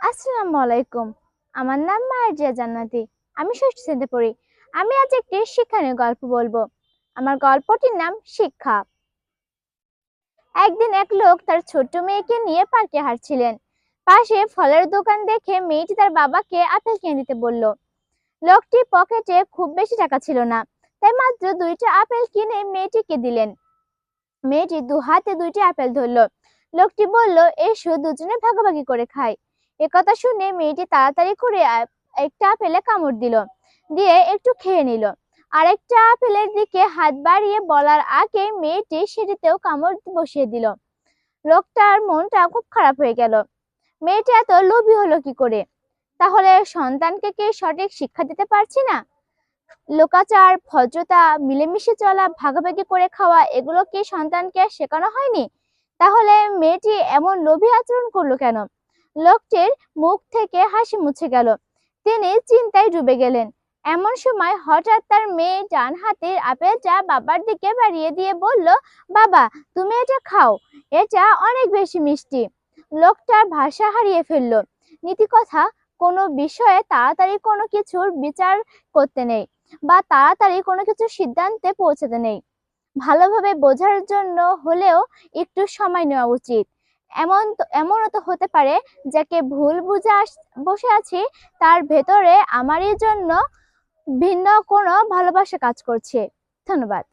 আসসালামু আলাইকুম। আমার নাম মার্জিয়া জান্নাতি। আমি ষষ্ঠ শ্রেণীতে পড়ি। আমি আজ একটি শিক্ষা নিয়ে গল্প বলব। আমার গল্পটির নাম শিক্ষা। একদিন এক লোক তার ছোট্ট মেয়েকে নিয়ে পার্কে হাঁটছিলেন। পাশে ফলের দোকান দেখে মেয়েটি তার বাবাকে আপেল কিনে দিতে বলল, লোকটি পকেটে খুব বেশি টাকা ছিল না, তাই মাত্র দুইটা আপেল কিনে মেয়েটিকে দিলেন। মেয়েটি দু হাতে দুইটি আপেল ধরলো। লোকটি বলল, এসো দুজনে ভাগাভাগি করে খাই। একথা শুনে মেয়েটি তাড়াতাড়ি করে একটা আপেলে কামড় দিল, দিয়ে একটু খেয়ে নিল। আরেকটা আপেলের দিকে হাত বাড়িয়ে বলার আগে মেয়েটি সেটিতেও কামড় বসিয়ে দিল। লোকটার মনটা খুব খারাপ হয়ে গেল। মেয়েটি এত লোভী হলো কি করে? তাহলে সন্তানকে কি সঠিক শিক্ষা দিতে পারছি না? লোকাচার, ভদ্রতা, মিলেমিশে চলা, ভাগাভাগি করে খাওয়া, এগুলো কি সন্তানকে শেখানো হয়নি? তাহলে মেয়েটি এমন লোভী আচরণ করল কেন? লোকটির মুখ থেকে হাসি মুছে গেল। তিনি চিন্তায় ডুবে গেলেন। এমন সময় হঠাৎ তার মেয়ে ডান হাতের আপেলটা বাবার দিকে বাড়িয়ে দিয়ে বলল, বাবা, তুমি এটা খাও। এটা অনেক বেশি মিষ্টি। লোকটার ভাষা হারিয়ে ফেলল। নীতি কথা, কোনো বিষয়ে তাড়াতাড়ি কোনো কিছুর বিচার করতে নেই বা তাড়াতাড়ি কোনো কিছু সিদ্ধান্তে পৌঁছাতে নেই। ভালোভাবে বোঝার জন্য হলেও একটু সময় নেওয়া উচিত। এমন এমনও তো হতে পারে যাকে ভুল বুঝে বসে আছি, তার ভেতরে আমারই জন্য ভিন্ন কোনো ভালোবাসা কাজ করছে। ধন্যবাদ।